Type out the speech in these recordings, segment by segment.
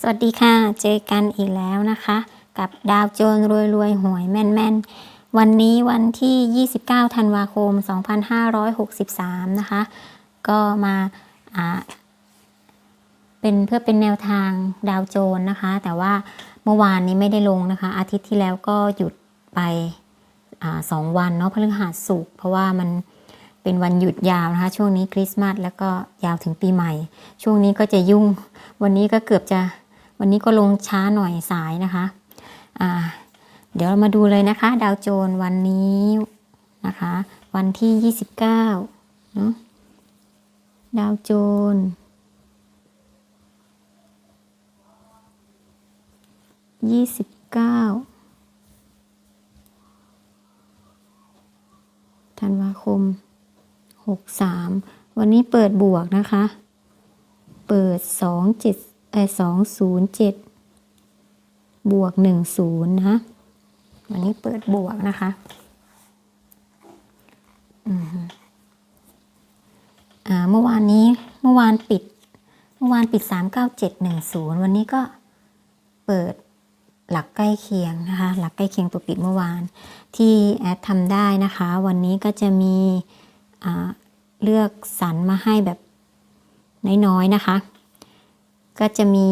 สวัสดีค่ะ เจอกันอีกแล้วนะคะ กับดาวโจนรวยรวยๆ หวยแม่นแมนๆ วันนี้วันที่ 29 ธันวาคม 2563 นะคะ ก็มาเป็นเพื่อเป็นแนวทางดาวโจนนะคะ แต่ว่าเมื่อวานนี้ไม่ได้ลงนะคะ อาทิตย์ที่แล้วก็หยุดไปอสองวันเนาะพฤหัสศุกเพราะว่ามันเป็นวันหยุดยาวนะคะ ช่วงนี้คริสต์มาสแล้วก็ยาวถึงปีใหม่ ช่วงนี้ก็จะยุ่ง วันนี้ก็เกือบจะ วันนี้ก็ลงช้าหน่อยสายนะคะอ่าเดี๋ยวเรามาดูเลยนะคะ ดาวโจนวันนี้นะคะ วันที่ 29เนาะดาวโจนยี่สิบเก้าธันวาคมหกสามวันนี้เปิดบวกนะคะ เปิดสองเจ็ด สองศูนย์เจ็ดบวกหนึ่งศูนย์นะวันนี้เปิดบวกนะคะอืมอ่าเมื่อวานนี้เมื่อวานปิด เมื่อวานปิดสามเก้าเจ็ดหนึ่งศูนย์วันนี้ก็เปิดหลักใกล้เคียงนะคะ หลักใกล้เคียงตัวปิดเมื่อวาน ที่แอดทำได้นะคะ วันนี้ก็จะมีอ่าเลือกสรรมาให้แบบน้อยๆนะคะ ก็จะมี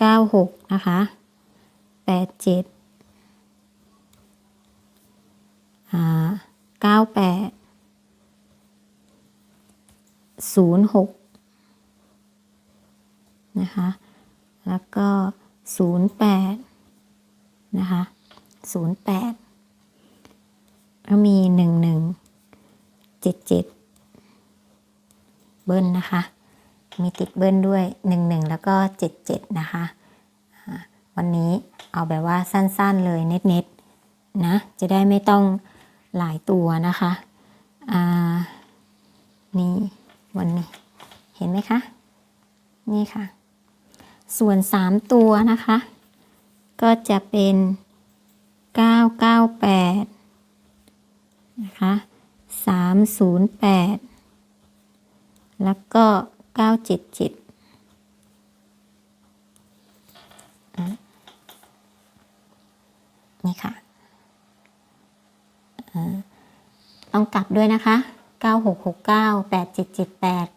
96 นะคะ 87 98 06 นะคะ แล้วก็ 08 นะคะ 08แล้วมี 11 77 เบิ้ลนะคะ มีติดเบิ้ลด้วย 11 แล้วก็ 77 นะคะ วันนี้เอาแบบว่าสั้นๆเลยเน็ตๆนะ จะได้ไม่ต้องหลายตัวนะคะอ่านี่วันนี้เห็นไหมคะ นี่ค่ะ ส่วน 3 ตัวนะคะ ก็จะเป็น 998 นะคะ 308 แล้วก็ 977นี่ค่ะต้องกลับด้วยนะคะ 9669 8778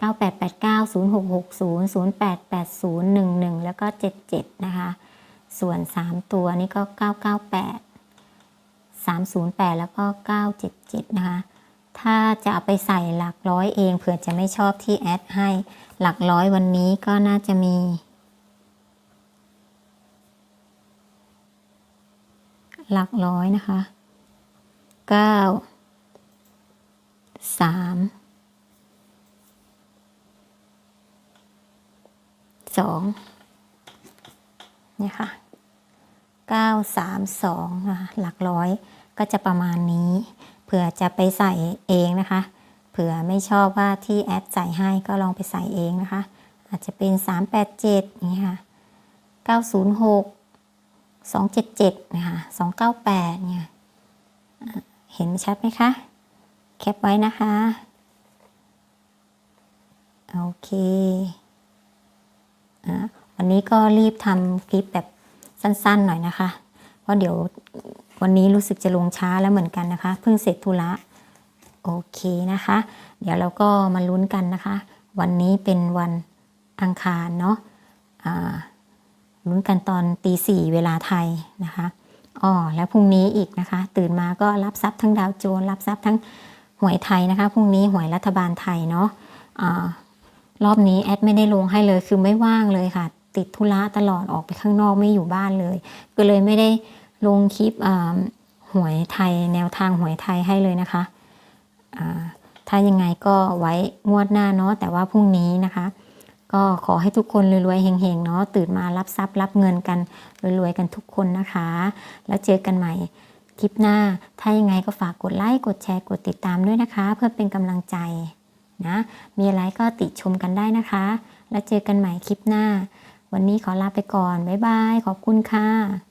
9889 0660 0880 11 แล้วก็ 77 นะคะ ส่วน 3 ตัวนี้ก็ 998 308 แล้วก็ 977 นะคะ ถ้าจะเอาไปใส่หลักร้อยเองเผื่อจะไม่ชอบที่แอดให้หลักร้อยวันนี้ก็น่าจะมีหลักร้อยนะคะ9 3สองเนี่ยค่ะเก้าสามสองนะหลักร้อยก็จะประมาณนี้ เผื่อจะไปใส่เองนะคะ เผื่อไม่ชอบว่าที่แอดใส่ให้ก็ลองไปใส่เองนะคะ อาจจะเป็นสามแปดเจ็ดนี่ค่ะเก้าศูนย์หกสองเจ็ดเจ็ดนะคะสองเก้าแปดเนี่ย เห็นชัดไหมคะ แคปไว้นะคะ โอเคอะวันนี้ก็รีบทำคลิปแบบสั้นๆหน่อยนะคะ เพราะเดี๋ยว วันนี้รู้สึกจะลงช้าแล้วเหมือนกันนะคะ เพิ่งเสร็จธุระโอเคนะคะ เดี๋ยวเราก็มาลุ้นกันนะคะ วันนี้เป็นวันอังคารเนาะลุ้นกันตอนตีสี่เวลาไทยนะคะอ๋อแล้วพรุ่งนี้อีกนะคะ ตื่นมาก็รับทรัพย์ทั้งดาวโจนรับทรัพย์ทั้งหวยไทยนะคะพรุ่งนี้หวยรัฐบาลไทยเนาะอ่ารอบนี้แอดไม่ได้ลงให้เลยคือไม่ว่างเลยค่ะ ติดธุระตลอดออกไปข้างนอกไม่อยู่บ้านเลย ก็เลยไม่ได้ ลงคลิปหวยไทยแนวทางหวยไทยให้เลยนะคะ ถ้ายังไงก็ไว้งวดหน้าเนาะแต่ว่าพรุ่งนี้นะคะ ก็ขอให้ทุกคนรวยๆเฮงๆเนาะตื่นมารับทรัพย์รับเงินกันรวยๆกันทุกคนนะคะ แล้วเจอกันใหม่คลิปหน้า ถ้ายังไงก็ฝากกดไลค์กดแชร์กดติดตามด้วยนะคะ เพื่อเป็นกำลังใจนะมีอะไรก็ติชมกันได้นะคะ แล้วเจอกันใหม่คลิปหน้า วันนี้ขอลาไปก่อน บ๊ายบาย ขอบคุณค่ะ